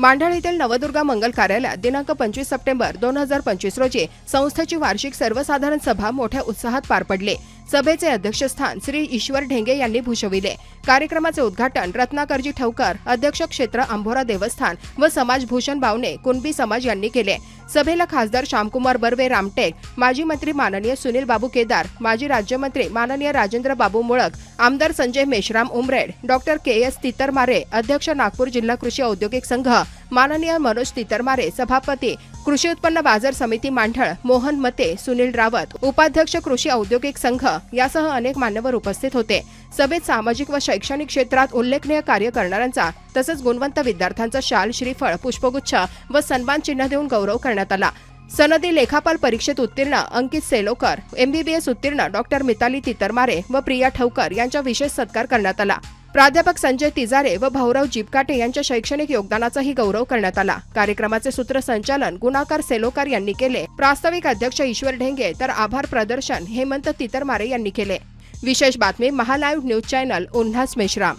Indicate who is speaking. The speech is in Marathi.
Speaker 1: मांढळ येथील नवदुर्गा मंगल कार्यालयात दिनांक पंचवीस सप्टेंबर दोन हजार पंचवीस रोजी संस्थेची वार्षिक सर्वसाधारण सभा मोठ्या उत्साहात पार पडली. सभेचे अध्यक्षस्थान श्री ईश्वर ढेंगे यांनी भूषविले. कार्यक्रमाचे उद्घाटन रत्नाकरजी ठवकर अध्यक्ष क्षेत्र आंभोरा देवस्थान व समाजभूषण बावने कुणबी समाज यांनी केले. सभेला खासदार श्यामकुमार बर्वे रामटेक माजी मंत्री माननीय सुनील बाबू केदार माजी राज्यमंत्री माननीय राजेंद्र बाबू मुळक आमदार Sanjay Meshram Umred doctor K S Titarmare अध्यक्ष नागपूर जिल्हा कृषी औद्योगिक संघ माननीय मनोज तितरमारे सभापती कृषी उत्पन्न बाजार समिती मांढळ मोहन मते सुनील रावत उपाध्यक्ष कृषी औद्योगिक संघ यासह अनेक मान्यवर उपस्थित होते. सभेत सामाजिक व शैक्षणिक क्षेत्रात उल्लेखनीय कार्य करणाऱ्यांचा तसंच गुणवंत विद्यार्थ्यांचा शाल श्रीफळ पुष्पगुच्छ व सन्मान चिन्ह देऊन गौरव करण्यात आला. सनदी लेखापाल परीक्षेत उत्तीर्ण अंकित सेलोकर एमबीबीएस उत्तीर्ण डॉक्टर मिताली तितरमारे व प्रिया ठवकर यांचा विशेष सत्कार करण्यात आला. प्राध्यापक संजय तिजारे व भाऊराव जिपकाटे यांच्या शैक्षणिक योगदानाचाही गौरव करण्यात आला. कार्यक्रमाचे सूत्रसंचालन गुणाकार सेलोकार यांनी केले. प्रास्ताविक अध्यक्ष ईश्वर ढेंगे तर आभार प्रदर्शन हेमंत तितरमारे यांनी केले. विशेष बातमी महालाईव्ह न्यूज चॅनल उल्हास मेश्राम.